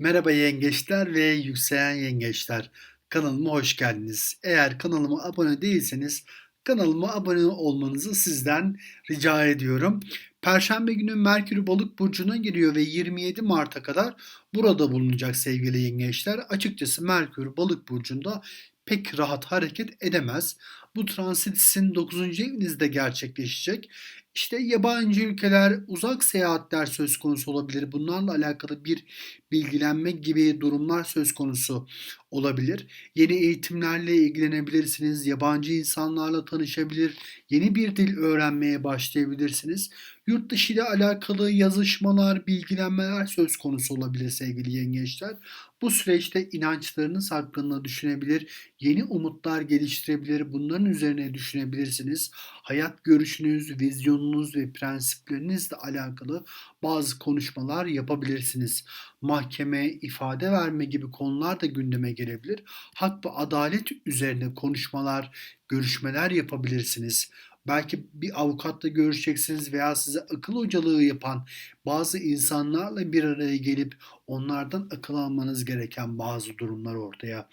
Merhaba yengeçler ve yükselen yengeçler. Kanalıma hoş geldiniz. Eğer kanalıma abone değilseniz kanalıma abone olmanızı sizden rica ediyorum. Perşembe günü Merkür Balık burcuna giriyor ve 27 Mart'a kadar burada bulunacak sevgili yengeçler. Açıkçası Merkür Balık burcunda pek rahat hareket edemez. Bu transit sizin 9. evinizde gerçekleşecek. İşte yabancı ülkeler, uzak seyahatler söz konusu olabilir. Bunlarla alakalı bir bilgilenme gibi durumlar söz konusu olabilir. Yeni eğitimlerle ilgilenebilirsiniz. Yabancı insanlarla tanışabilir. Yeni bir dil öğrenmeye başlayabilirsiniz. Yurt dışı ile alakalı yazışmalar, bilgilenmeler söz konusu olabilir sevgili yengeçler. Bu süreçte inançlarınız hakkında düşünebilir, yeni umutlar geliştirebilir, bunların üzerine düşünebilirsiniz. Hayat görüşünüz, vizyonunuz ve prensiplerinizle alakalı bazı konuşmalar yapabilirsiniz. Mahkeme, ifade verme gibi konular da gündeme gelebilir. Hak ve adalet üzerine konuşmalar, görüşmeler yapabilirsiniz. Belki bir avukatla görüşeceksiniz veya size akıl hocalığı yapan bazı insanlarla bir araya gelip onlardan akıl almanız gereken bazı durumlar ortaya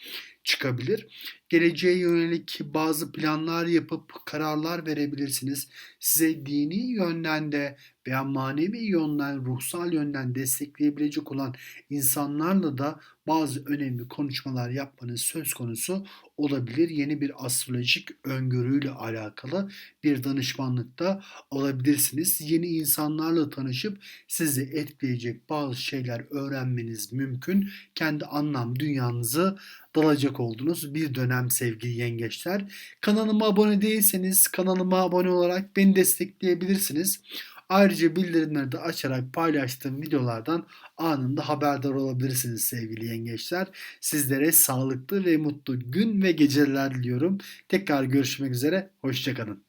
çıkabilir. Geleceğe yönelik bazı planlar yapıp kararlar verebilirsiniz. Size dini yönden de veya manevi yönden, ruhsal yönden destekleyebilecek olan insanlarla da bazı önemli konuşmalar yapmanız söz konusu olabilir. Yeni bir astrolojik öngörüyle alakalı bir danışmanlıkta alabilirsiniz. Yeni insanlarla tanışıp sizi etkileyecek bazı şeyler öğrenmeniz mümkün. Kendi anlam dünyanızı dalacak olduğunuz bir dönem sevgili yengeçler. Kanalıma abone değilseniz kanalıma abone olarak beni destekleyebilirsiniz. Ayrıca bildirimleri de açarak paylaştığım videolardan anında haberdar olabilirsiniz sevgili yengeçler. Sizlere sağlıklı ve mutlu gün ve geceler diliyorum. Tekrar görüşmek üzere. Hoşçakalın.